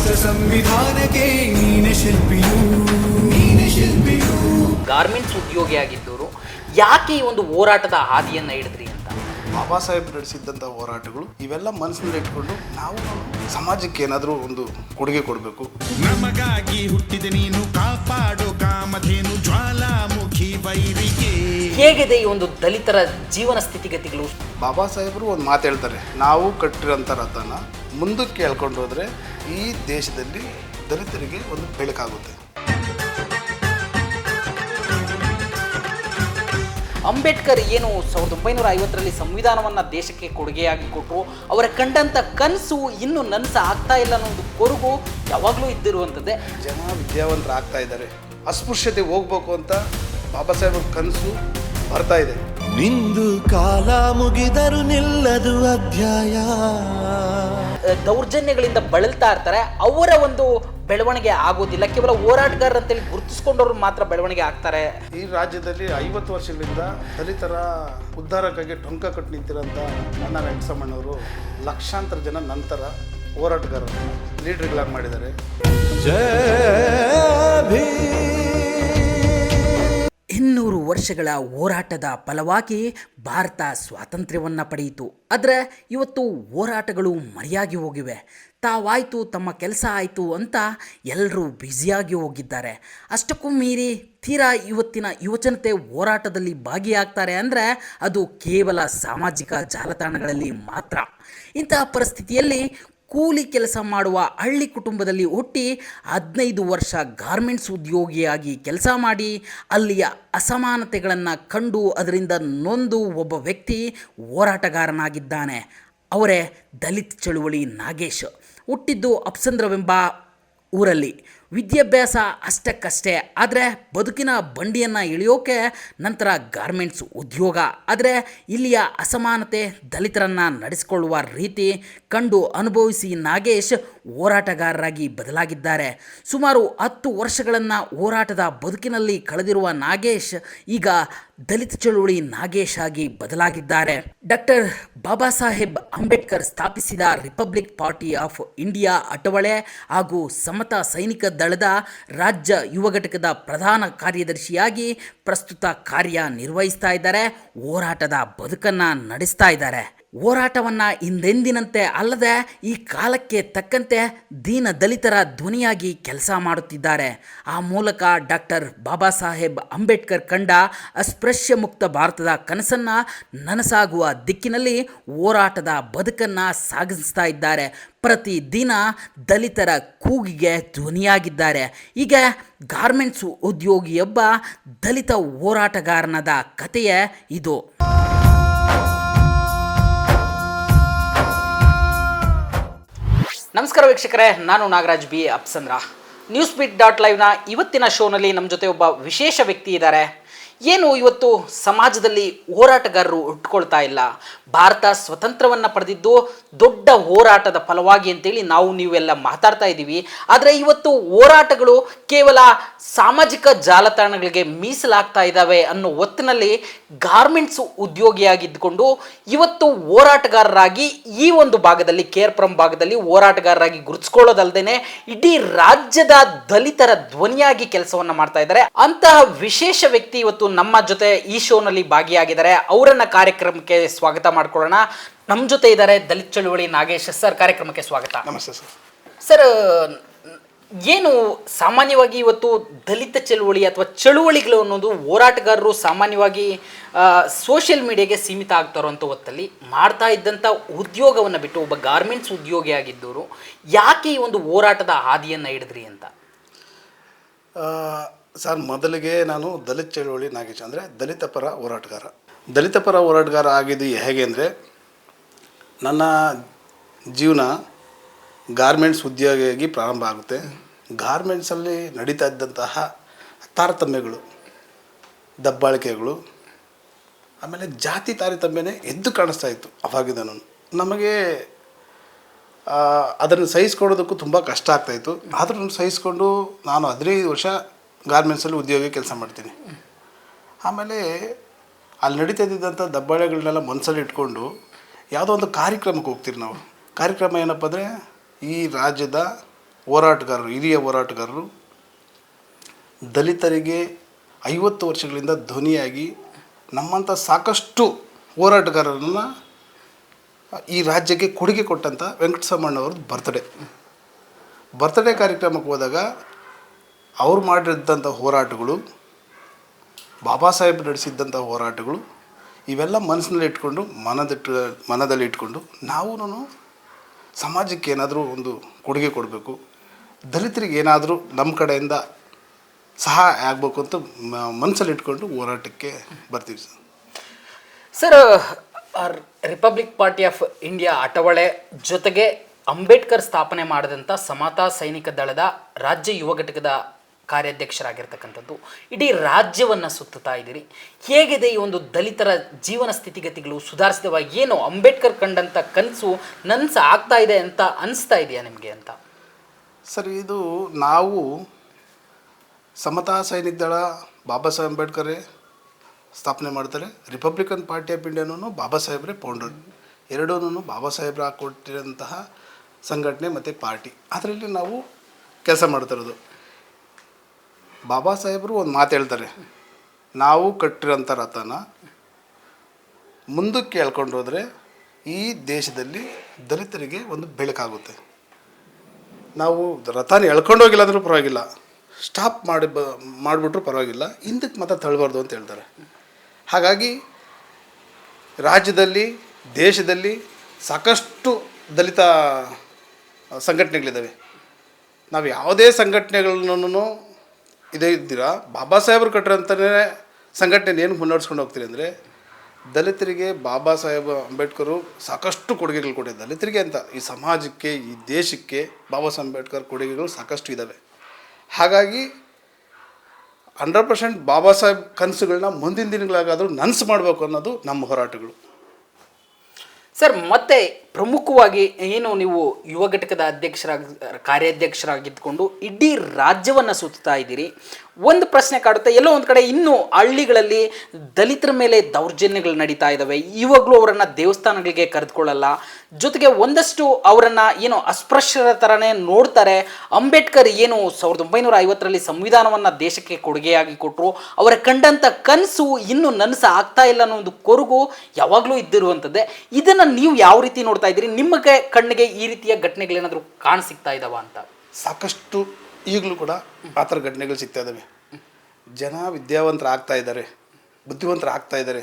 ರಾಷ್ಟ್ರ ಸಂವಿಧಾನಕ್ಕೆ ನೀನೆ ಶಿಲ್ಪಿಯು ನೀನೆ ಶಿಲ್ಪಿಯು. ಗಾರ್ಮೆಂಟ್ಸ್ ಉದ್ಯೋಗಿಯಾಗಿದ್ದವರು ಯಾಕೆ ಈ ಒಂದು ಹೋರಾಟದ ಹಾದಿಯನ್ನು ಹಿಡಿದ್ರಿ ಅಂತ? ಬಾಬಾ ಸಾಹೇಬ್ ನಡೆಸಿದ್ದಂಥ ಹೋರಾಟಗಳು ಇವೆಲ್ಲ ಮನಸ್ಸಿನಲ್ಲಿ ಇಟ್ಕೊಂಡು ನಾವು ಸಮಾಜಕ್ಕೆ ಏನಾದರೂ ಒಂದು ಕೊಡುಗೆ ಕೊಡಬೇಕು. ನಮಗಾಗಿ ಹುಟ್ಟಿದ ನೀನು ಕಾಪಾಡು ಕಾಮಧೇನು ಜ್ವಾಲಾಮುಖಿ ವೈರಿಗೆ ಹೇಗಿದೆ ಈ ಒಂದು ದಲಿತರ ಜೀವನ ಸ್ಥಿತಿಗತಿಗಳು? ಬಾಬಾ ಸಾಹೇಬರು ಒಂದು ಮಾತು ಹೇಳ್ತಾರೆ ನಾವು ಕಟ್ಟಿರೋಂಥ ರಥನ ಮುಂದಕ್ಕೆ ಹೇಳ್ಕೊಂಡು ಹೋದರೆ ಈ ದೇಶದಲ್ಲಿ ದಲಿತರಿಗೆ ಒಂದು ಬೆಳಕಾಗುತ್ತೆ. ಅಂಬೇಡ್ಕರ್ ಏನು ಸಾವಿರದ ಒಂಬೈನೂರ ಐವತ್ತರಲ್ಲಿ ಸಂವಿಧಾನವನ್ನು ದೇಶಕ್ಕೆ ಕೊಡುಗೆಯಾಗಿ ಕೊಟ್ಟರು ಅವರ ಕಂಡಂಥ ಕನಸು ಇನ್ನೂ ನನಸು ಆಗ್ತಾ ಇಲ್ಲ ಅನ್ನೋ ಒಂದು ಕೊರಗು ಯಾವಾಗಲೂ ಇದ್ದಿರುವಂಥದ್ದೇ ಜನ ವಿದ್ಯಾವಂತರಾಗ್ತಾ ಇದ್ದಾರೆ. ಅಸ್ಪೃಶ್ಯತೆ ಹೋಗ್ಬೇಕು ಅಂತ ಬಾಬಾ ಸಾಹೇಬ್ರ ಕನಸು ಬರ್ತಾ ಇದೆ. ನಿಂದು ಕಾಲ ಮುಗಿದರು ನಿಲ್ಲದು ಅಧ್ಯಾಯ. ದೌರ್ಜನ್ಯಗಳಿಂದ ಬಳಲ್ತಾ ಇರ್ತಾರೆ. ಅವರ ಒಂದು ಬೆಳವಣಿಗೆ ಆಗೋದಿಲ್ಲ ಕೇವಲ ಹೋರಾಟಗಾರರು ಅಂತೇಳಿ ಗುರುತಿಸ್ಕೊಂಡವ್ರು ಮಾತ್ರ ಬೆಳವಣಿಗೆ ಆಗ್ತಾರೆ. ಈ ರಾಜ್ಯದಲ್ಲಿ ಐವತ್ತು ವರ್ಷಗಳಿಂದ ದಲಿತರ ಉದ್ಧಾರಕ್ಕಾಗಿ ಟೊಂಕ ಕಟ್ಟು ನಿಂತಿರೋಂಥ ಅಣ್ಣ ವೆಂಕಟರಮಣ್ಣವರು ಲಕ್ಷಾಂತರ ಜನ ನಂತರ ಹೋರಾಟಗಾರರು ಲೀಡರ್ಗಳಾಗಿ ಮಾಡಿದ್ದಾರೆ. ಇನ್ನೂರು ವರ್ಷಗಳ ಹೋರಾಟದ ಫಲವಾಗಿ ಭಾರತ ಸ್ವಾತಂತ್ರ್ಯವನ್ನು ಪಡೆಯಿತು. ಆದರೆ ಇವತ್ತು ಹೋರಾಟಗಳು ಮರೆಯಾಗಿ ಹೋಗಿವೆ. ತಾವಾಯಿತು, ತಮ್ಮ ಕೆಲಸ ಆಯಿತು ಅಂತ ಎಲ್ಲರೂ ಬ್ಯುಸಿಯಾಗಿ ಹೋಗಿದ್ದಾರೆ. ಅಷ್ಟಕ್ಕೂ ಮೀರಿ ತೀರಾ ಇವತ್ತಿನ ಯುವಜನತೆ ಹೋರಾಟದಲ್ಲಿ ಭಾಗಿಯಾಗ್ತಾರೆ ಅಂದರೆ ಅದು ಕೇವಲ ಸಾಮಾಜಿಕ ಜಾಲತಾಣಗಳಲ್ಲಿ ಮಾತ್ರ. ಇಂತಹ ಪರಿಸ್ಥಿತಿಯಲ್ಲಿ ಕೂಲಿ ಕೆಲಸ ಮಾಡುವ ಹಳ್ಳಿ ಕುಟುಂಬದಲ್ಲಿ ಹುಟ್ಟಿ ಹದಿನೈದು ವರ್ಷ ಗಾರ್ಮೆಂಟ್ಸ್ ಉದ್ಯೋಗಿಯಾಗಿ ಕೆಲಸ ಮಾಡಿ ಅಲ್ಲಿಯ ಅಸಮಾನತೆಗಳನ್ನು ಕಂಡು ಅದರಿಂದ ನೊಂದು ಒಬ್ಬ ವ್ಯಕ್ತಿ ಹೋರಾಟಗಾರನಾಗಿದ್ದಾನೆ. ಅವರೇ ದಲಿತ್ ಚಳುವಳಿ ನಾಗೇಶ್. ಹುಟ್ಟಿದ್ದು ಅಪ್ಸಂದ್ರವೆಂಬ ಊರಲ್ಲಿ. ವಿದ್ಯಾಭ್ಯಾಸ ಅಷ್ಟಕ್ಕಷ್ಟೇ. ಆದರೆ ಬದುಕಿನ ಬಂಡಿಯನ್ನು ಇಳಿಯೋಕೆ ನಂತರ ಗಾರ್ಮೆಂಟ್ಸ್ ಉದ್ಯೋಗ. ಆದರೆ ಇಲ್ಲಿಯ ಅಸಮಾನತೆ ದಲಿತರನ್ನು ನಡೆಸಿಕೊಳ್ಳುವ ರೀತಿ ಕಂಡು ಅನುಭವಿಸಿ ನಾಗೇಶ್ ಹೋರಾಟಗಾರರಾಗಿ ಬದಲಾಗಿದ್ದಾರೆ. ಸುಮಾರು ಹತ್ತು ವರ್ಷಗಳನ್ನು ಹೋರಾಟದ ಬದುಕಿನಲ್ಲಿ ಕಳೆದಿರುವ ನಾಗೇಶ್ ಈಗ ದಲಿತ ಚಳುವಳಿ ನಾಗೇಶ್ ಆಗಿ ಬದಲಾಗಿದ್ದಾರೆ. ಡಾಕ್ಟರ್ ಬಾಬಾ ಸಾಹೇಬ್ ಅಂಬೇಡ್ಕರ್ ಸ್ಥಾಪಿಸಿದ republic party of India Athawale ಹಾಗೂ ಸಮತ ಸೈನಿಕ ದಳದ ರಾಜ್ಯ ಯುವ ಘಟಕದ ಪ್ರಧಾನ ಕಾರ್ಯದರ್ಶಿಯಾಗಿ ಪ್ರಸ್ತುತ ಕಾರ್ಯ ನಿರ್ವಹಿಸ್ತಾ ಇದ್ದಾರೆ. ಹೋರಾಟದ ಬದುಕನ್ನು ನಡೆಸ್ತಾ ಇದ್ದಾರೆ. ಹೋರಾಟವನ್ನು ಹಿಂದೆಂದಿನಂತೆ ಅಲ್ಲದೆ ಈ ಕಾಲಕ್ಕೆ ತಕ್ಕಂತೆ ದೀನ ದಲಿತರ ಧ್ವನಿಯಾಗಿ ಕೆಲಸ ಮಾಡುತ್ತಿದ್ದಾರೆ. ಆ ಮೂಲಕ ಡಾಕ್ಟರ್ ಬಾಬಾ ಸಾಹೇಬ್ ಅಂಬೇಡ್ಕರ್ ಕಂಡ ಅಸ್ಪೃಶ್ಯ ಮುಕ್ತ ಭಾರತದ ಕನಸನ್ನು ನನಸಾಗುವ ದಿಕ್ಕಿನಲ್ಲಿ ಹೋರಾಟದ ಬದುಕನ್ನು ಸಾಗಿಸ್ತಾ ಇದ್ದಾರೆ. ಪ್ರತಿದಿನ ದಲಿತರ ಕೂಗಿಗೆ ಧ್ವನಿಯಾಗಿದ್ದಾರೆ. ಈಗ ಗಾರ್ಮೆಂಟ್ಸ್ ಉದ್ಯೋಗಿಯೊಬ್ಬ ದಲಿತ ಹೋರಾಟಗಾರನದ ಕಥೆಯೇ ಇದು. ನಮಸ್ಕಾರ ವೀಕ್ಷಕರೇ, ನಾನು Nagaraj B Apsandra. News bit dot ಲೈವ್ನ ಇವತ್ತಿನ ಶೋನಲ್ಲಿ ನಮ್ಮ ಜೊತೆ ಒಬ್ಬ ವಿಶೇಷ ವ್ಯಕ್ತಿ ಇದ್ದಾರೆ. ಏನು ಇವತ್ತು ಸಮಾಜದಲ್ಲಿ ಹೋರಾಟಗಾರರು ಉಟ್ಕೊಳ್ತಾ ಇಲ್ಲ? ಭಾರತ ಸ್ವತಂತ್ರವನ್ನು ಪಡೆದಿದ್ದು ದೊಡ್ಡ ಹೋರಾಟದ ಫಲವಾಗಿ ಅಂತೇಳಿ ನಾವು ನೀವೆಲ್ಲ ಮಾತಾಡ್ತಾ ಇದ್ದೀವಿ. ಆದರೆ ಇವತ್ತು ಹೋರಾಟಗಳು ಕೇವಲ ಸಾಮಾಜಿಕ ಜಾಲತಾಣಗಳಿಗೆ ಮೀಸಲಾಗ್ತಾ ಇದ್ದಾವೆ ಅನ್ನೋ ಹೊತ್ತಿನಲ್ಲಿ ಗಾರ್ಮೆಂಟ್ಸ್ ಉದ್ಯೋಗಿಯಾಗಿದ್ದುಕೊಂಡು ಇವತ್ತು ಹೋರಾಟಗಾರರಾಗಿ ಈ ಒಂದು ಭಾಗದಲ್ಲಿ ಕೇರ್ಪುರಂ ಭಾಗದಲ್ಲಿ ಹೋರಾಟಗಾರರಾಗಿ ಗುರುತಿಸ್ಕೊಳ್ಳೋದಲ್ದೇನೆ ಇಡೀ ರಾಜ್ಯದ ದಲಿತರ ಧ್ವನಿಯಾಗಿ ಕೆಲಸವನ್ನ ಮಾಡ್ತಾ ಇದ್ದಾರೆ. ಅಂತಹ ವಿಶೇಷ ವ್ಯಕ್ತಿ ಇವತ್ತು ನಮ್ಮ ಜೊತೆ ಈ ಶೋನಲ್ಲಿ ಭಾಗಿಯಾಗಿದ್ದಾರೆ. ಅವರನ್ನ ಕಾರ್ಯಕ್ರಮಕ್ಕೆ ಸ್ವಾಗತ ಮಾಡ್ಕೊಳ್ಳೋಣ. ನಮ್ಮ ಜೊತೆ ಇದ್ದಾರೆ ದಲಿತ ಚಳುವಳಿ ನಾಗೇಶ್ ಸರ್ ಕಾರ್ಯಕ್ರಮಕ್ಕೆ ಸ್ವಾಗತ. ನಮಸ್ತೆ ಸರ್. ಸರ್ ಏನು ಸಾಮಾನ್ಯವಾಗಿ ಇವತ್ತು ದಲಿತ ಚಳುವಳಿ ಅಥವಾ ಚಳುವಳಿಗಳು ಅನ್ನೋದು ಹೋರಾಟಗಾರರು ಸಾಮಾನ್ಯವಾಗಿ ಸೋಷಿಯಲ್ ಮೀಡಿಯಾಗೆ ಸೀಮಿತ ಆಗ್ತಾರೋ ಹೊತ್ತಲ್ಲಿ ಮಾಡ್ತಾ ಇದ್ದಂಥ ಉದ್ಯೋಗವನ್ನು ಬಿಟ್ಟು ಒಬ್ಬ ಗಾರ್ಮೆಂಟ್ಸ್ ಉದ್ಯೋಗಿಯಾಗಿದ್ದವರು ಯಾಕೆ ಈ ಒಂದು ಹೋರಾಟದ ಹಾದಿಯನ್ನು ಹಿಡಿದ್ರಿ ಅಂತ? ಸರ್, ಮೊದಲಿಗೆ ನಾನು ದಲಿತ ಚಳುವಳಿ ನಾಗೇಶ್ ಅಂದರೆ ದಲಿತ ಪರ ಹೋರಾಟಗಾರ. ದಲಿತ ಪರ ಹೋರಾಟಗಾರ ಆಗಿದ್ದು ಹೇಗೆ ಅಂದರೆ ನನ್ನ ಜೀವನ ಗಾರ್ಮೆಂಟ್ಸ್ ಉದ್ಯೋಗಿಯಾಗಿ ಪ್ರಾರಂಭ ಆಗುತ್ತೆ. ಗಾರ್ಮೆಂಟ್ಸಲ್ಲಿ ನಡೀತಾ ಇದ್ದಂತಹ ತಾರತಮ್ಯಗಳು, ದಬ್ಬಾಳಿಕೆಗಳು, ಆಮೇಲೆ ಜಾತಿ ತಾರತಮ್ಯನೇ ಎದ್ದು ಕಾಣಿಸ್ತಾ ಇತ್ತು ಅವಾಗಿಂದನೂ ನಮಗೆ ಅದನ್ನು ಸಹಿಸ್ಕೊಳ್ಳೋದಕ್ಕೂ ತುಂಬ ಕಷ್ಟ ಆಗ್ತಾಯಿತ್ತು ಆದ್ರೂ ಸಹಿಸ್ಕೊಂಡು ನಾನು ಹದಿನೈದು ವರ್ಷ ಗಾರ್ಮೆಂಟ್ಸಲ್ಲಿ ಉದ್ಯೋಗ ಕೆಲಸ ಮಾಡ್ತೀನಿ. ಆಮೇಲೆ ಅಲ್ಲಿ ನಡೀತಾ ಇದ್ದಂಥ ದಬ್ಬಾಳೆಗಳನ್ನೆಲ್ಲ ಮನಸ್ಸಲ್ಲಿ ಇಟ್ಕೊಂಡು ಯಾವುದೋ ಒಂದು ಕಾರ್ಯಕ್ರಮಕ್ಕೆ ಹೋಗ್ತೀರಿ ನಾವು. ಕಾರ್ಯಕ್ರಮ ಏನಪ್ಪ ಅಂದರೆ ಈ ರಾಜ್ಯದ ಹೋರಾಟಗಾರರು, ಹಿರಿಯ ಹೋರಾಟಗಾರರು ದಲಿತರಿಗೆ ಐವತ್ತು ವರ್ಷಗಳಿಂದ ಧ್ವನಿಯಾಗಿ ನಮ್ಮಂಥ ಸಾಕಷ್ಟು ಹೋರಾಟಗಾರರನ್ನು ಈ ರಾಜ್ಯಕ್ಕೆ ಕೊಡುಗೆ ಕೊಟ್ಟಂಥ ವೆಂಕಟಸಮ್ಮಣ್ಣವ್ರದ್ದು ಬರ್ತ್ಡೇ ಬರ್ತ್ಡೇ ಕಾರ್ಯಕ್ರಮಕ್ಕೆ ಹೋದಾಗ ಅವ್ರು ಮಾಡಿದಂಥ ಹೋರಾಟಗಳು, ಬಾಬಾ ಸಾಹೇಬ್ ನಡೆಸಿದ್ದಂಥ ಹೋರಾಟಗಳು, ಇವೆಲ್ಲ ಮನಸ್ಸಿನಲ್ಲಿ ಇಟ್ಕೊಂಡು, ಮನದಿಟ್ಟು, ಮನದಲ್ಲಿ ಇಟ್ಕೊಂಡು ನಾವು ಸಮಾಜಕ್ಕೆ ಏನಾದರೂ ಒಂದು ಕೊಡುಗೆ ಕೊಡಬೇಕು. ದಲಿತರಿಗೆ ಏನಾದರೂ ನಮ್ಮ ಕಡೆಯಿಂದ ಸಹಾಯ ಆಗಬೇಕು ಅಂತ ಮನಸ್ಸಲ್ಲಿಟ್ಕೊಂಡು ಹೋರಾಟಕ್ಕೆ ಬರ್ತೀವಿ sir. Sir republic party of India Athawale ಜೊತೆಗೆ ಅಂಬೇಡ್ಕರ್ ಸ್ಥಾಪನೆ ಮಾಡಿದಂಥ ಸಮತಾ ಸೈನಿಕ ದಳದ ರಾಜ್ಯ ಯುವ ಘಟಕದ ಕಾರ್ಯಾಧ್ಯಕ್ಷರಾಗಿರ್ತಕ್ಕಂಥದ್ದು. ಇಡೀ ರಾಜ್ಯವನ್ನು ಸುತ್ತುತ್ತಾ ಇದ್ದೀರಿ. ಹೇಗಿದೆ ಈ ಒಂದು ದಲಿತರ ಜೀವನ ಸ್ಥಿತಿಗತಿಗಳು ಸುಧಾರಿಸಿದವ? ಏನು ಅಂಬೇಡ್ಕರ್ ಕಂಡಂಥ ಕನಸು ನನ್ಸು ಆಗ್ತಾ ಇದೆ ಅಂತ ಅನಿಸ್ತಾ ಇದೆಯಾ ನಿಮಗೆ ಅಂತ? ಸರ್, ಇದು ನಾವು ಸಮತಾ ಸೈನಿಕ ದಳ, ಬಾಬಾ ಸಾಹೇಬ್ ಅಂಬೇಡ್ಕರೇ ಸ್ಥಾಪನೆ ಮಾಡ್ತಾರೆ. ರಿಪಬ್ಲಿಕನ್ ಪಾರ್ಟಿ ಆಫ್ ಇಂಡಿಯಾನು ಬಾಬಾ ಸಾಹೇಬ್ರೆ ಫೌಂಡರ್ ಎರಡೂ ಬಾಬಾ ಸಾಹೇಬ್ರು ಹಾಕ್ಕೊಟ್ಟಿರೋಂತಹ ಸಂಘಟನೆ ಮತ್ತು ಪಾರ್ಟಿ. ಅದರಲ್ಲಿ ನಾವು ಕೆಲಸ ಮಾಡ್ತಿರೋದು. ಬಾಬಾ ಸಾಹೇಬರು ಒಂದು ಮಾತು ಹೇಳ್ತಾರೆ. ನಾವು ಕಟ್ಟಿರೋಂಥ ರಥನ ಮುಂದಕ್ಕೆ ಹೇಳ್ಕೊಂಡು ಹೋದರೆ ಈ ದೇಶದಲ್ಲಿ ದಲಿತರಿಗೆ ಒಂದು ಬೆಳಕಾಗುತ್ತೆ. ನಾವು ರಥನ ಎಳ್ಕೊಂಡು ಹೋಗಿಲ್ಲ ಅಂದರೂ ಪರವಾಗಿಲ್ಲ. ಸ್ಟಾಪ್ ಮಾಡಿ ಬ, ಮಾಡಿಬಿಟ್ರು ಪರವಾಗಿಲ್ಲ. ಹಿಂದಕ್ಕೆ ಮಾತ್ರ ತಳ್ಳಬಾರ್ದು ಅಂತ ಹೇಳ್ತಾರೆ. ಹಾಗಾಗಿ ರಾಜ್ಯದಲ್ಲಿ, ದೇಶದಲ್ಲಿ ಸಾಕಷ್ಟು ದಲಿತ ಸಂಘಟನೆಗಳಿದ್ದಾವೆ. ನಾವು ಯಾವುದೇ ಸಂಘಟನೆಗಳನ್ನು ಇದೇ ಇದ್ದೀರಾ? ಬಾಬಾ ಸಾಹೇಬ್ರು ಕಟ್ಟಿರೋಂಥನೇ ಸಂಘಟನೆ ಏನು ಮುನ್ನಡೆಸ್ಕೊಂಡು ಹೋಗ್ತೀರಿ ಅಂದರೆ ದಲಿತರಿಗೆ ಬಾಬಾ ಸಾಹೇಬ್ ಅಂಬೇಡ್ಕರು ಸಾಕಷ್ಟು ಕೊಡುಗೆಗಳು ಕೊಟ್ಟಿದ್ದಾರೆ. ದಲಿತರಿಗೆ ಅಂತ ಈ ಸಮಾಜಕ್ಕೆ, ಈ ದೇಶಕ್ಕೆ ಬಾಬಾ ಸಾಹೇಬ್ ಅಂಬೇಡ್ಕರ್ ಕೊಡುಗೆಗಳು ಸಾಕಷ್ಟು ಇದ್ದಾವೆ ಹಾಗಾಗಿ ಹಂಡ್ರೆಡ್ ಪರ್ಸೆಂಟ್ ಬಾಬಾ ಸಾಹೇಬ್ ಕನಸುಗಳನ್ನ ಮುಂದಿನ ದಿನಗಳಾಗಾದರೂ ನನಸು ಮಾಡಬೇಕು ಅನ್ನೋದು ನಮ್ಮ ಹೋರಾಟಗಳು. ಸರ್, ಮತ್ತೆ ಪ್ರಮುಖವಾಗಿ ಏನು ನೀವು ಯುವ ಘಟಕದ ಅಧ್ಯಕ್ಷರಾಗಿ ಕಾರ್ಯಾಧ್ಯಕ್ಷರಾಗಿದ್ದುಕೊಂಡು ಇಡೀ ರಾಜ್ಯವನ್ನು ಸುತ್ತಾ ಇದ್ದೀರಿ. ಒಂದು ಪ್ರಶ್ನೆ ಕಾಡುತ್ತೆ, ಎಲ್ಲೋ ಒಂದು ಕಡೆ ಇನ್ನೂ ಹಳ್ಳಿಗಳಲ್ಲಿ ದಲಿತರ ಮೇಲೆ ದೌರ್ಜನ್ಯಗಳು ನಡೀತಾ ಇದ್ದಾವೆ ಇವಾಗಲೂ ಅವರನ್ನು ದೇವಸ್ಥಾನಗಳಿಗೆ ಕರೆದುಕೊಳ್ಳಲ್ಲ. ಜೊತೆಗೆ ಒಂದಷ್ಟು ಅವರನ್ನು ಏನು ಅಸ್ಪೃಶ್ಯರ ಥರನೇ ನೋಡ್ತಾರೆ. ಅಂಬೇಡ್ಕರ್ ಏನು ಸಾವಿರದ ಒಂಬೈನೂರ ಐವತ್ತರಲ್ಲಿ ಸಂವಿಧಾನವನ್ನು ದೇಶಕ್ಕೆ ಕೊಡುಗೆಯಾಗಿ ಕೊಟ್ಟರು ಅವರ ಕಂಡಂಥ ಕನಸು ಇನ್ನೂ ನನಸು ಆಗ್ತಾ ಇಲ್ಲ ಅನ್ನೋ ಒಂದು ಕೊರಗು ಯಾವಾಗಲೂ ಇದ್ದಿರುವಂಥದ್ದೇ ಇದನ್ನು ನೀವು ಯಾವ ರೀತಿ ನೋಡ್ತಾ ಇದ್ದೀರಿ, ನಿಮ್ಮ ಕಣ್ಣಿಗೆ ಈ ರೀತಿಯ ಘಟನೆಗಳೇನಾದರೂ ಕಾಣ ಸಿಗ್ತಾ ಇದ್ದಾವ ಅಂತ? ಸಾಕಷ್ಟು ಈಗಲೂ ಕೂಡ ಆ ಥರ ಘಟನೆಗಳು ಸಿಗ್ತಾ ಇದ್ದಾವೆ ಜನ ವಿದ್ಯಾವಂತರ ಆಗ್ತಾ ಇದ್ದಾರೆ ಬುದ್ಧಿವಂತರ ಆಗ್ತಾ ಇದ್ದಾರೆ.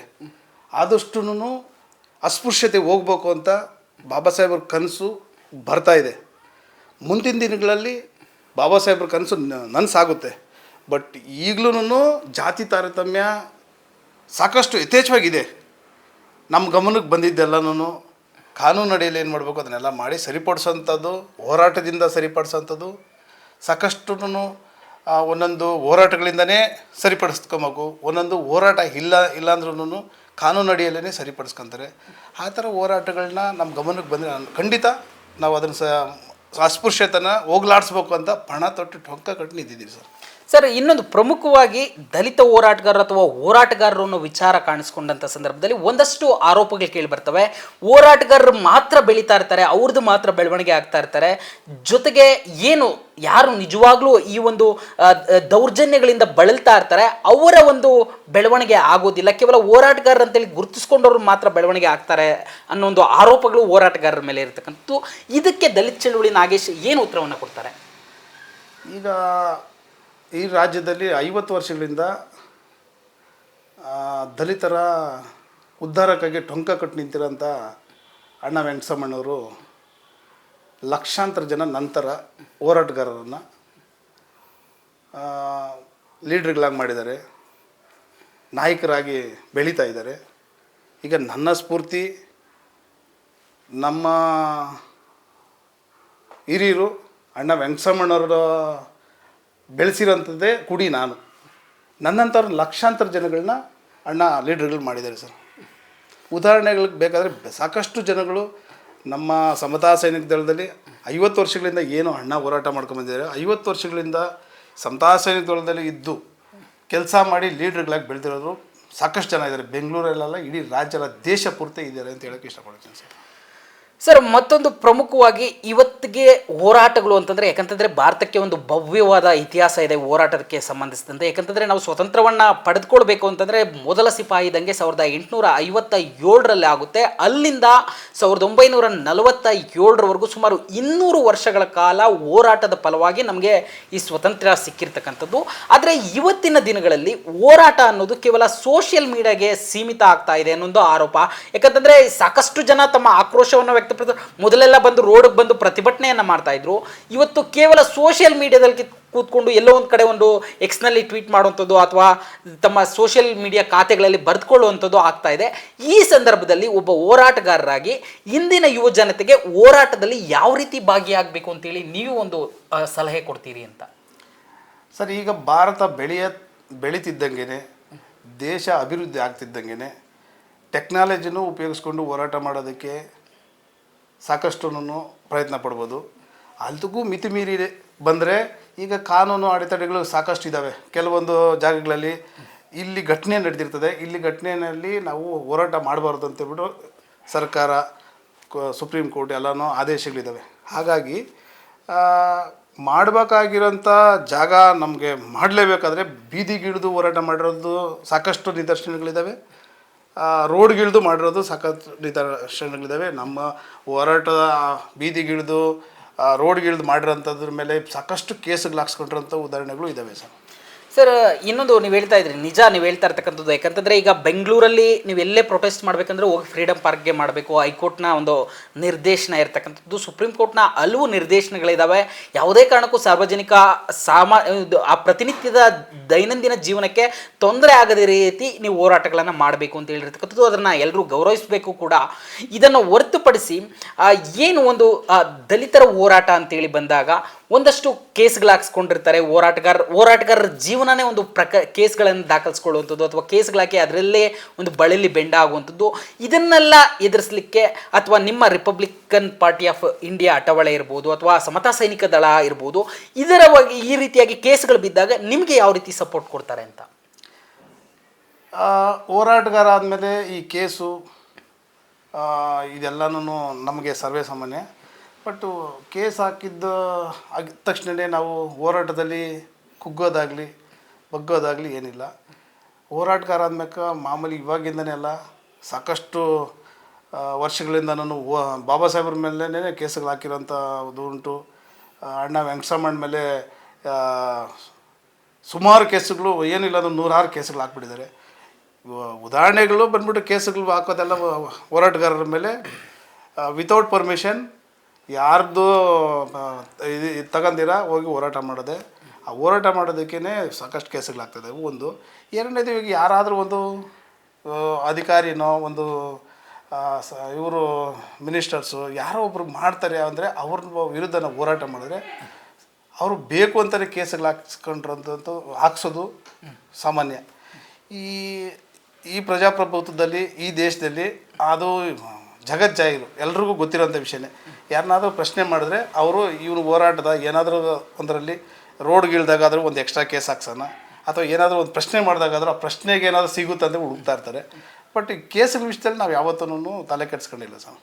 ಆದಷ್ಟು ಅಸ್ಪೃಶ್ಯತೆ ಹೋಗ್ಬೇಕು ಅಂತ ಬಾಬಾ ಸಾಹೇಬ್ರ ಕನಸು ಬರ್ತಾ ಇದೆ. ಮುಂದಿನ ದಿನಗಳಲ್ಲಿ ಬಾಬಾ ಸಾಹೇಬ್ರ ಕನಸು ನನಸಾಗುತ್ತೆ. ಬಟ್ ಈಗಲೂ ಜಾತಿ ತಾರತಮ್ಯ ಸಾಕಷ್ಟು ಯಥೇಚ್ಛವಾಗಿದೆ. ನಮ್ಮ ಗಮನಕ್ಕೆ ಬಂದಿದ್ದೆಲ್ಲನೂ ಕಾನೂನು ಅಡಿಯಲ್ಲಿ ಏನು ಮಾಡಬೇಕು? ಅದನ್ನೆಲ್ಲ ಮಾಡಿ ಸರಿಪಡಿಸೋಂಥದ್ದು ಹೋರಾಟದಿಂದ ಸರಿಪಡಿಸೋಂಥದ್ದು ಸಾಕಷ್ಟು ಒಂದೊಂದು ಹೋರಾಟಗಳಿಂದನೇ ಸರಿಪಡಿಸ್ಕೊಬೇಕು ಒಂದೊಂದು ಹೋರಾಟ ಇಲ್ಲ ಇಲ್ಲಾಂದ್ರೂ ಕಾನೂನು ಅಡಿಯಲ್ಲೇ ಸರಿಪಡಿಸ್ಕೊತಾರೆ. ಆ ಥರ ಹೋರಾಟಗಳನ್ನ ನಮ್ಮ ಗಮನಕ್ಕೆ ಬಂದರೆ ಖಂಡಿತ ನಾವು ಅದನ್ನು ಸ, ಅಸ್ಪೃಶ್ಯತನ ಹೋಗ್ಲಾಡಿಸ್ಬೇಕು ಅಂತ ಪಣ ತೊಟ್ಟು ಟೊಂಕ ಕಟ್ಟು ನಿಂತಿದ್ದೀವಿ ಸರ್. ಸರ್, ಇನ್ನೊಂದು ಪ್ರಮುಖವಾಗಿ ದಲಿತ ಹೋರಾಟಗಾರರು ಅಥವಾ ಹೋರಾಟಗಾರರು ಅನ್ನೋ ವಿಚಾರ ಕಾಣಿಸ್ಕೊಂಡಂಥ ಸಂದರ್ಭದಲ್ಲಿ ಒಂದಷ್ಟು ಆರೋಪಗಳು ಕೇಳಿ ಬರ್ತವೆ. ಹೋರಾಟಗಾರರು ಮಾತ್ರ ಬೆಳೀತಾ ಇರ್ತಾರೆ, ಅವ್ರದ್ದು ಮಾತ್ರ ಬೆಳವಣಿಗೆ ಆಗ್ತಾ ಇರ್ತಾರೆ. ಜೊತೆಗೆ ಏನು, ಯಾರು ನಿಜವಾಗ್ಲೂ ಈ ಒಂದು ದೌರ್ಜನ್ಯಗಳಿಂದ ಬಳಲ್ತಾ ಇರ್ತಾರೆ, ಅವರ ಒಂದು ಬೆಳವಣಿಗೆ ಆಗೋದಿಲ್ಲ. ಕೇವಲ ಹೋರಾಟಗಾರರು ಅಂತೇಳಿ ಗುರುತಿಸ್ಕೊಂಡವ್ರು ಮಾತ್ರ ಬೆಳವಣಿಗೆ ಆಗ್ತಾರೆ ಅನ್ನೋ ಒಂದು ಆರೋಪಗಳು ಹೋರಾಟಗಾರರ ಮೇಲೆ ಇರತಕ್ಕಂಥದ್ದು. ಇದಕ್ಕೆ ದಲಿತ ಚಳುವಳಿ ನಾಗೇಶ್ ಏನು ಉತ್ತರವನ್ನು ಕೊಡ್ತಾರೆ? ಈಗ ಈ ರಾಜ್ಯದಲ್ಲಿ ಐವತ್ತು ವರ್ಷಗಳಿಂದ ದಲಿತರ ಉದ್ಧಾರಕ್ಕಾಗಿ ಟೊಂಕ ಕಟ್ಟು ನಿಂತಿರೋಂಥ ಅಣ್ಣ ವೆಂಕಟಸಮ್ಮಣ್ಣವರು ಲಕ್ಷಾಂತರ ಜನ ನಂತರ ಹೋರಾಟಗಾರರನ್ನು ಲೀಡ್ರ್ಗಳಾಗಿ ಮಾಡಿದ್ದಾರೆ. ನಾಯಕರಾಗಿ ಬೆಳೀತಾ ಇದ್ದಾರೆ. ಈಗ ನನ್ನ ಸ್ಫೂರ್ತಿ, ನಮ್ಮ ಹಿರಿಯರು ಅಣ್ಣ ವೆಂಕಟಸಮ್ಮಣ್ಣವರ ಬೆಳೆಸಿರೋಂಥದ್ದೇ ಕುಡಿ ನಾನು. ನನ್ನಂಥವ್ರ ಲಕ್ಷಾಂತರ ಜನಗಳನ್ನ ಅಣ್ಣ ಲೀಡ್ರ್ಗಳು ಮಾಡಿದ್ದಾರೆ ಸರ್. ಉದಾಹರಣೆಗಳಿಗೆ ಬೇಕಾದರೆ ಸಾಕಷ್ಟು ಜನಗಳು ನಮ್ಮ ಸಮತಾ ಸೈನಿಕ ದಳದಲ್ಲಿ ಐವತ್ತು ವರ್ಷಗಳಿಂದ ಏನು ಅಣ್ಣ ಹೋರಾಟ ಮಾಡ್ಕೊಂಬಂದಿದ್ದಾರೆ ಐವತ್ತು ವರ್ಷಗಳಿಂದ ಸಮತಾ ಸೈನಿಕ ದಳದಲ್ಲಿ ಇದ್ದು ಕೆಲಸ ಮಾಡಿ ಲೀಡ್ರ್ಗಳಾಗಿ ಬೆಳೆದಿರೋರು ಸಾಕಷ್ಟು ಜನ ಇದ್ದಾರೆ. ಬೆಂಗಳೂರಲ್ಲೆಲ್ಲ ಇಡೀ ರಾಜ್ಯದ ದೇಶ ಪೂರ್ತಿ ಇದ್ದಾರೆ ಅಂತ ಹೇಳೋಕ್ಕೆ ಇಷ್ಟಪಡ್ತೀನಿ ಸರ್. ಸರ್, ಮತ್ತೊಂದು ಪ್ರಮುಖವಾಗಿ ಇವತ್ತಿಗೆ ಹೋರಾಟಗಳು ಅಂತಂದ್ರೆ, ಯಾಕಂತಂದ್ರೆ ಭಾರತಕ್ಕೆ ಒಂದು ಭವ್ಯವಾದ ಇತಿಹಾಸ ಇದೆ ಹೋರಾಟಕ್ಕೆ ಸಂಬಂಧಿಸಿದಂತೆ. ಯಾಕಂತಂದ್ರೆ ನಾವು ಸ್ವತಂತ್ರವನ್ನ ಪಡೆದುಕೊಳ್ಬೇಕು ಅಂತಂದ್ರೆ ಮೊದಲ ಸಿಪಾಯಿ ದಂಗೆ ಸಾವಿರದ ಎಂಟುನೂರ ಐವತ್ತ ಏಳರಲ್ಲಿ ಆಗುತ್ತೆ. ಅಲ್ಲಿಂದ ಸಾವಿರದ ಒಂಬೈನೂರ ನಲವತ್ತ ಏಳರವರೆಗೂ ಸುಮಾರು ಇನ್ನೂರು ವರ್ಷಗಳ ಕಾಲ ಹೋರಾಟದ ಫಲವಾಗಿ ನಮಗೆ ಈ ಸ್ವತಂತ್ರ ಸಿಕ್ಕಿರ್ತಕ್ಕಂಥದ್ದು. ಆದರೆ ಇವತ್ತಿನ ದಿನಗಳಲ್ಲಿ ಹೋರಾಟ ಅನ್ನೋದು ಕೇವಲ ಸೋಷಿಯಲ್ ಮೀಡಿಯಾಗೆ ಸೀಮಿತ ಆಗ್ತಾ ಇದೆ ಅನ್ನೊಂದು ಆರೋಪ. ಯಾಕಂತಂದ್ರೆ ಸಾಕಷ್ಟು ಜನ ತಮ್ಮ ಆಕ್ರೋಶವನ್ನು ವ್ಯಕ್ತಪಡಿಸ ಮೊದಲೆಲ್ಲ ಬಂದು ರೋಡಿಗೆ ಬಂದು ಪ್ರತಿಭಟನೆಯನ್ನು ಮಾಡ್ತಾ ಇದ್ರು. ಇವತ್ತು ಕೇವಲ ಸೋಷಿಯಲ್ ಮೀಡಿಯಾದಲ್ಲಿ ಕೂತ್ಕೊಂಡು ಎಲ್ಲೋ ಒಂದು ಕಡೆ ಒಂದು ಎಕ್ಸ್ನಲ್ಲಿ ಟ್ವೀಟ್ ಮಾಡುವಂಥದ್ದು ಅಥವಾ ತಮ್ಮ ಸೋಷಿಯಲ್ ಮೀಡಿಯಾ ಖಾತೆಗಳಲ್ಲಿ ಬರೆದುಕೊಳ್ಳುವಂಥದ್ದು ಆಗ್ತಾ ಇದೆ. ಈ ಸಂದರ್ಭದಲ್ಲಿ ಒಬ್ಬ ಹೋರಾಟಗಾರರಾಗಿ ಇಂದಿನ ಯುವ ಜನತೆಗೆ ಹೋರಾಟದಲ್ಲಿ ಯಾವ ರೀತಿ ಭಾಗಿಯಾಗಬೇಕು ಅಂತೇಳಿ ನೀವು ಒಂದು ಸಲಹೆ ಕೊಡ್ತೀರಿ ಅಂತ. ಸರ್, ಈಗ ಭಾರತ ಬೆಳೆಯ ಬೆಳೀತಿದ್ದಂಗೆ ದೇಶ ಅಭಿವೃದ್ಧಿ ಆಗ್ತಿದ್ದಂಗೆ ಟೆಕ್ನಾಲಜಿನೂ ಉಪಯೋಗಿಸ್ಕೊಂಡು ಹೋರಾಟ ಮಾಡೋದಕ್ಕೆ ಸಾಕಷ್ಟು ಪ್ರಯತ್ನ ಪಡ್ಬೋದು. ಅಲ್ದಕ್ಕೂ ಮಿತಿ ಮೀರಿ ಬಂದರೆ ಈಗ ಕಾನೂನು ಅಡೆತಡೆಗಳು ಸಾಕಷ್ಟು ಇದ್ದಾವೆ ಕೆಲವೊಂದು ಜಾಗಗಳಲ್ಲಿ ಇಲ್ಲಿ ಘಟನೆ ನಡೆದಿರ್ತದೆ. ಇಲ್ಲಿ ಘಟನೆಯಲ್ಲಿ ನಾವು ಹೋರಾಟ ಮಾಡಬಾರ್ದು ಅಂತೇಳ್ಬಿಟ್ಟು ಸರ್ಕಾರ ಸುಪ್ರೀಂ ಕೋರ್ಟ್ ಎಲ್ಲನೂ ಆದೇಶಗಳಿದ್ದಾವೆ ಹಾಗಾಗಿ ಮಾಡಬೇಕಾಗಿರೋಂಥ ಜಾಗ ನಮಗೆ ಮಾಡಲೇಬೇಕಾದ್ರೆ ಬೀದಿಗಿಳಿದು ಹೋರಾಟ ಮಾಡಿರೋದು ಸಾಕಷ್ಟು ನಿದರ್ಶನಗಳಿದ್ದಾವೆ ರೋಡ್ಗಿಳಿದು ಮಾಡಿರೋದು ಸಾಕಷ್ಟು ನಿದರ್ಶನಗಳಿದ್ದಾವೆ ನಮ್ಮ ಹೋರಾಟದ ಬೀದಿಗಿಳಿದು ರೋಡ್ಗಿಳಿದು ಮಾಡಿರೋಂಥದ್ರ ಮೇಲೆ ಸಾಕಷ್ಟು ಕೇಸ್ಗಳು ಹಾಕ್ಸ್ಕೊಂಡಿರೋಂಥ ಉದಾಹರಣೆಗಳು ಇದ್ದಾವೆ ಸರ್. ಸರ್, ಇನ್ನೊಂದು ನೀವು ಹೇಳ್ತಾ ಇದ್ರಿ, ನಿಜ ನೀವು ಹೇಳ್ತಾ ಇರ್ತಕ್ಕಂಥದ್ದು ಯಾಕಂತಂದ್ರೆ ಈಗ ಬೆಂಗಳೂರಲ್ಲಿ ನೀವು ಎಲ್ಲೇ ಪ್ರೊಟೆಸ್ಟ್ ಮಾಡಬೇಕಂದ್ರೆ ಹೋಗಿ ಫ್ರೀಡಮ್ ಪಾರ್ಕ್ಗೆ ಮಾಡಬೇಕು, ಹೈಕೋರ್ಟ್ನ ಒಂದು ನಿರ್ದೇಶನ ಇರತಕ್ಕಂಥದ್ದು ಸುಪ್ರೀಂ ಕೋರ್ಟ್ನ ಹಲವು ನಿರ್ದೇಶನಗಳಿದ್ದಾವೆ ಯಾವುದೇ ಕಾರಣಕ್ಕೂ ಸಾರ್ವಜನಿಕ ಸಾಮಾ ಆ ಪ್ರತಿನಿತ್ಯದ ದೈನಂದಿನ ಜೀವನಕ್ಕೆ ತೊಂದರೆ ಆಗದ ರೀತಿ ನೀವು ಹೋರಾಟಗಳನ್ನು ಮಾಡಬೇಕು ಅಂತ ಹೇಳಿರ್ತಕ್ಕಂಥದ್ದು, ಅದನ್ನು ಎಲ್ಲರೂ ಗೌರವಿಸಬೇಕು ಕೂಡ. ಇದನ್ನು ಹೊರತುಪಡಿಸಿ ಏನು ಒಂದು ದಲಿತರ ಹೋರಾಟ ಅಂತೇಳಿ ಬಂದಾಗ ಒಂದಷ್ಟು ಕೇಸ್ಗಳು ಹಾಕ್ಸ್ಕೊಂಡಿರ್ತಾರೆ. ಹೋರಾಟಗಾರ, ಹೋರಾಟಗಾರರ ಜೀವನನೇ ಒಂದು ಪ್ರಕ, ಕೇಸ್ಗಳನ್ನು ದಾಖಲಿಸ್ಕೊಳ್ಳುವಂಥದ್ದು ಅಥವಾ ಕೇಸ್ಗಳಾಕಿ ಅದರಲ್ಲೇ ಒಂದು ಬಳಲಿ ಬೆಂಡ ಆಗುವಂಥದ್ದು. ಇದನ್ನೆಲ್ಲ ಎದುರಿಸಲಿಕ್ಕೆ ಅಥವಾ ನಿಮ್ಮ Republican party of India Athawale ಇರ್ಬೋದು ಅಥವಾ ಸಮತಾ ಸೈನಿಕ ದಳ ಇರ್ಬೋದು, ಇದರ ಈ ರೀತಿಯಾಗಿ ಕೇಸ್ಗಳು ಬಿದ್ದಾಗ ನಿಮಗೆ ಯಾವ ರೀತಿ ಸಪೋರ್ಟ್ ಕೊಡ್ತಾರೆ ಅಂತ? ಹೋರಾಟಗಾರ ಆದಮೇಲೆ ಈ ಕೇಸು ಇದೆಲ್ಲನೂ ನಮಗೆ ಸರ್ವೇ ಸಾಮಾನ್ಯ. ಬಟ್ಟು ಕೇಸ್ ಹಾಕಿದ್ದ ಆಗಿದ ತಕ್ಷಣವೇ ನಾವು ಹೋರಾಟದಲ್ಲಿ ಕುಗ್ಗೋದಾಗಲಿ, ಬಗ್ಗೋದಾಗಲಿ ಏನಿಲ್ಲ. ಹೋರಾಟಗಾರ ಆದ್ಮೇಲೆ ಮಾಮೂಲಿ ಇವಾಗಿಂದನೇ ಅಲ್ಲ, ಸಾಕಷ್ಟು ವರ್ಷಗಳಿಂದ ನಾನು ಬಾಬಾ ಸಾಹೇಬ್ರ ಮೇಲೇ ಕೇಸುಗಳು ಹಾಕಿರೋಂಥದ್ದು ಉಂಟು. ಅಣ್ಣ ವೆಂಕಟರಮಣ ಮೇಲೆ ಸುಮಾರು ಕೇಸುಗಳು, ಏನಿಲ್ಲ ಅಂದ್ರೆ ನೂರಾರು ಕೇಸುಗಳು ಹಾಕ್ಬಿಟ್ಟಿದ್ದಾರೆ. ಉದಾಹರಣೆಗಳು ಬಂದ್ಬಿಟ್ಟು ಕೇಸುಗಳು ಹಾಕೋದೆಲ್ಲ ಹೋರಾಟಗಾರರ ಮೇಲೆ ವಿತೌಟ್ ಪರ್ಮಿಷನ್ ಯಾರ್ದು ಇದು ಇದು ತಗೊಂದಿರ ಹೋಗಿ ಹೋರಾಟ ಮಾಡೋದೆ. ಆ ಹೋರಾಟ ಮಾಡೋದಕ್ಕೇ ಸಾಕಷ್ಟು ಕೇಸುಗಳಾಗ್ತದೆ. ಒಂದು, ಎರಡನೇದು ಈಗ ಯಾರಾದರೂ ಒಂದು ಅಧಿಕಾರಿನೋ, ಒಂದು ಇವರು ಮಿನಿಸ್ಟರ್ಸು, ಯಾರೋ ಒಬ್ರು ಮಾಡ್ತಾರೆ ಅಂದರೆ ಅವ್ರ ವಿರುದ್ಧ ಹೋರಾಟ ಮಾಡಿದ್ರೆ ಅವರು ಬೇಕು ಅಂತಲೇ ಕೇಸುಗಳು ಹಾಕ್ಸ್ಕೊಂಡ್ರಂತೂ ಹಾಕ್ಸೋದು ಸಾಮಾನ್ಯ. ಈ ಈ ಪ್ರಜಾಪ್ರಭುತ್ವದಲ್ಲಿ, ಈ ದೇಶದಲ್ಲಿ ಅದು ಜಗಜ್ಜಾಹಿರು ಎಲ್ರಿಗೂ ಗೊತ್ತಿರೋಂಥ ವಿಷಯನೇ. ಯಾರನ್ನಾದ್ರೂ ಪ್ರಶ್ನೆ ಮಾಡಿದ್ರೆ ಅವರು ಇವನು ಹೋರಾಟದ ಏನಾದರೂ ಒಂದರಲ್ಲಿ ರೋಡ್ಗಿಳ್ದಾಗಾದರೂ ಒಂದು ಎಕ್ಸ್ಟ್ರಾ ಕೇಸ್ ಹಾಕ್ಸೋಣ. ಅಥವಾ ಏನಾದರೂ ಒಂದು ಪ್ರಶ್ನೆ ಮಾಡಿದಾಗಾದರೂ ಆ ಪ್ರಶ್ನೆಗೆ ಏನಾದರೂ ಸಿಗುತ್ತೆ ಅಂತ ಹುಡುಕ್ತಾ ಇರ್ತಾರೆ. ಬಟ್ ಈ ಕೇಸ್ ವಿಷಯದಲ್ಲಿ ನಾವು ಯಾವತ್ತೂ ತಲೆ ಕೆಡಿಸ್ಕೊಂಡಿಲ್ಲ ಸರ್.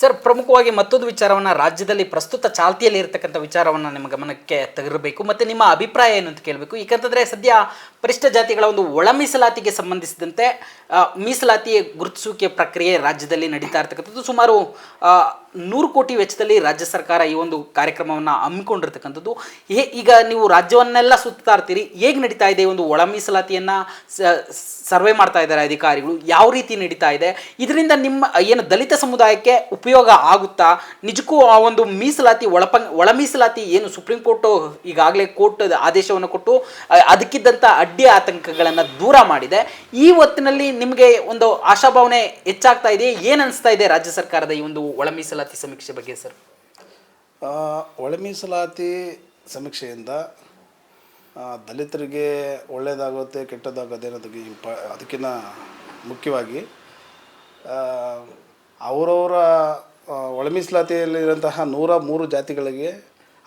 ಸರ್, ಪ್ರಮುಖವಾಗಿ ಮತ್ತೊಂದು ವಿಚಾರವನ್ನು ರಾಜ್ಯದಲ್ಲಿ ಪ್ರಸ್ತುತ ಚಾಲ್ತಿಯಲ್ಲಿ ಇರತಕ್ಕಂಥ ವಿಚಾರವನ್ನು ನಿಮ್ಮ ಗಮನಕ್ಕೆ ತೆಗಿರಬೇಕು, ಮತ್ತು ನಿಮ್ಮ ಅಭಿಪ್ರಾಯ ಏನು ಅಂತ ಕೇಳಬೇಕು. ಏಕೆಂತಂದರೆ ಸದ್ಯ ಪರಿಷ್ಠ ಜಾತಿಗಳ ಒಂದು ಒಳ ಮೀಸಲಾತಿಗೆ ಸಂಬಂಧಿಸಿದಂತೆ ಮೀಸಲಾತಿ ಗುರುತಿಸುವಿಕೆ ಪ್ರಕ್ರಿಯೆ ರಾಜ್ಯದಲ್ಲಿ ನಡೀತಾ ಇರ್ತಕ್ಕಂಥದ್ದು ಸುಮಾರು ನೂರು ಕೋಟಿ ವೆಚ್ಚದಲ್ಲಿ ರಾಜ್ಯ ಸರ್ಕಾರ ಈ ಒಂದು ಕಾರ್ಯಕ್ರಮವನ್ನು ಹಮ್ಮಿಕೊಂಡಿರ್ತಕ್ಕಂಥದ್ದು. ಹೇ, ಈಗ ನೀವು ರಾಜ್ಯವನ್ನೆಲ್ಲ ಸುತ್ತಾ ಇರ್ತೀರಿ, ಹೇಗೆ ನಡೀತಾ ಇದೆ ಒಂದು ಒಳ ಮೀಸಲಾತಿಯನ್ನು ಸರ್ವೆ ಮಾಡ್ತಾ ಇದ್ದಾರೆ ಅಧಿಕಾರಿಗಳು, ಯಾವ ರೀತಿ ನಡೀತಾ ಇದೆ? ಇದರಿಂದ ನಿಮ್ಮ, ಏನು ದಲಿತ ಸಮುದಾಯಕ್ಕೆ ಉಪಯೋಗ ಆಗುತ್ತಾ? ನಿಜಕ್ಕೂ ಆ ಒಂದು ಮೀಸಲಾತಿ ಒಳಪ, ಒಳ ಮೀಸಲಾತಿ ಏನು ಸುಪ್ರೀಂ ಕೋರ್ಟು ಈಗಾಗಲೇ ಕೋರ್ಟ್ ಆದೇಶವನ್ನು ಕೊಟ್ಟು ಅದಕ್ಕಿದ್ದಂಥ ಅಡ್ಡಿ ಆತಂಕಗಳನ್ನು ದೂರ ಮಾಡಿದೆ. ಈ ಹೊತ್ತಿನಲ್ಲಿ ನಿಮಗೆ ಒಂದು ಆಶಾಭಾವನೆ ಹೆಚ್ಚಾಗ್ತಾ ಇದೆ ಏನು ಅನಿಸ್ತಾ ಇದೆ ರಾಜ್ಯ ಸರ್ಕಾರದ ಈ ಒಂದು ಒಳ ಸಮೀಕ್ಷೆ ಬಗ್ಗೆ ಸರ್? ಒಳ ಮೀಸಲಾತಿ ಸಮೀಕ್ಷೆಯಿಂದ ದಲಿತರಿಗೆ ಒಳ್ಳೆಯದಾಗುತ್ತೆ, ಕೆಟ್ಟದಾಗುತ್ತೆ ಅನ್ನೋದಕ್ಕೆ ಇಂಪ ಅದಕ್ಕಿಂತ ಮುಖ್ಯವಾಗಿ ಅವರವರ ಒಳ ಮೀಸಲಾತಿಯಲ್ಲಿರುವಂತಹ ನೂರ ಮೂರು ಜಾತಿಗಳಿಗೆ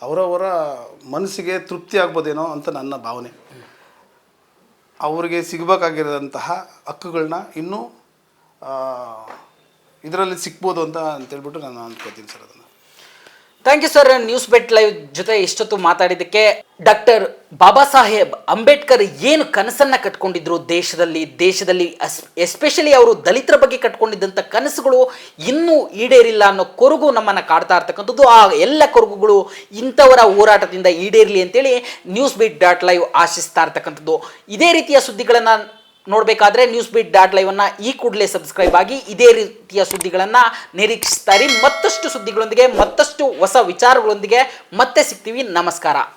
ಅವರವರ ಮನಸ್ಸಿಗೆ ತೃಪ್ತಿ ಆಗ್ಬೋದೇನೋ ಅಂತ ನನ್ನ ಭಾವನೆ. ಅವರಿಗೆ ಸಿಗಬೇಕಾಗಿರೋಂತಹ ಹಕ್ಕುಗಳನ್ನ ಇನ್ನೂ ಇದರಲ್ಲಿ ಸಿಕ್ಬೋದು ಅಂತ ಅಂತೇಳ್ಬಿಟ್ಟು ನಾನು ಅಂದ್ಕೋತೀನಿ ಸರ್ ಅದನ್ನು. Thank you sir news bit live ಜೊತೆ ಇಷ್ಟೊತ್ತು ಮಾತಾಡಿದ್ದಕ್ಕೆ ಡಾಕ್ಟರ್ ಬಾಬಾ ಸಾಹೇಬ್ ಅಂಬೇಡ್ಕರ್ ಏನು ಕನಸನ್ನು ಕಟ್ಕೊಂಡಿದ್ರು ದೇಶದಲ್ಲಿ ದೇಶದಲ್ಲಿ ಎಸ್ಪೆಷಲಿ ಅವರು ದಲಿತರ ಬಗ್ಗೆ ಕಟ್ಕೊಂಡಿದ್ದಂಥ ಕನಸುಗಳು ಇನ್ನೂ ಈಡೇರಿಲ್ಲ ಅನ್ನೋ ಕೊರಗು ನಮ್ಮನ್ನು ಕಾಡ್ತಾ ಇರ್ತಕ್ಕಂಥದ್ದು. ಆ ಎಲ್ಲ ಕೊರಗುಗಳು ಇಂಥವರ ಹೋರಾಟದಿಂದ ಈಡೇರಲಿ ಅಂತೇಳಿ ನ್ಯೂಸ್ ಬೀಟ್ ಡಾಟ್ ಲೈವ್ ಆಶಿಸ್ತಾ ಇರ್ತಕ್ಕಂಥದ್ದು. ಇದೇ ರೀತಿಯ ಸುದ್ದಿಗಳನ್ನು ನೋಡಬೇಕಾದ್ರೆ ನ್ಯೂಸ್ ಬೀಟ್ ಡಾಟ್ ಲೈವನ್ನು ಈ ಕೂಡಲೇ ಸಬ್ಸ್ಕ್ರೈಬ್ ಆಗಿ ಇದೇ ರೀತಿಯ ಸುದ್ದಿಗಳನ್ನು ನಿರೀಕ್ಷಿಸ್ತಾರೆ ಮತ್ತಷ್ಟು ಸುದ್ದಿಗಳೊಂದಿಗೆ, ಮತ್ತಷ್ಟು ಹೊಸ ವಿಚಾರಗಳೊಂದಿಗೆ ಮತ್ತೆ ಸಿಗ್ತೀವಿ. ನಮಸ್ಕಾರ.